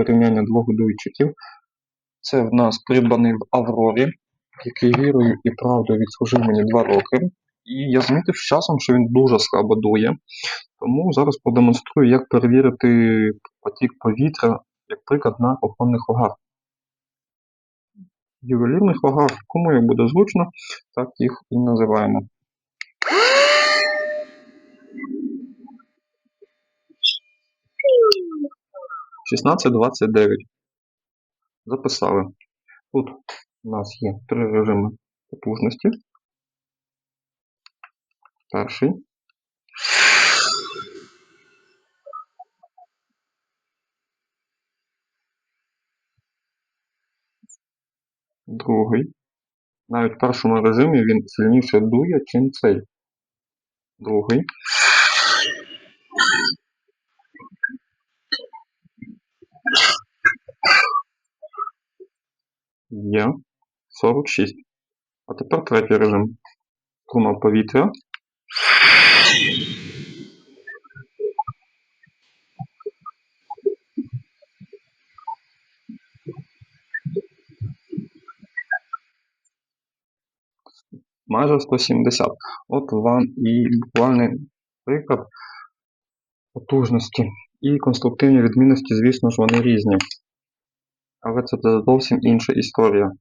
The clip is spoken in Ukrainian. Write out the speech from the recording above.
порівняння двох дуйчиків. Це в нас придбаний в Аврорі, який вірою і правдою відслужив мені 2 роки. І я змітив з часом, що він дуже слабо дує. Тому зараз продемонструю, як перевірити потік повітря, як приклад на оконних рогах. Ювелірних рогах, кому як буде зручно, так їх і називаємо. Шістнадцять двадцять дев'ять. Записали. Тут у нас є три режими потужності. Перший. Другий. Навіть в першому режимі він сильніше дує, чим цей. Другий. Є 46. А тепер третій режим. Струна повітря. Майже 170. От вам і буквальний приклад потужності. І конструктивні відмінності, звісно ж, вони різні. Але це зовсім інша історія.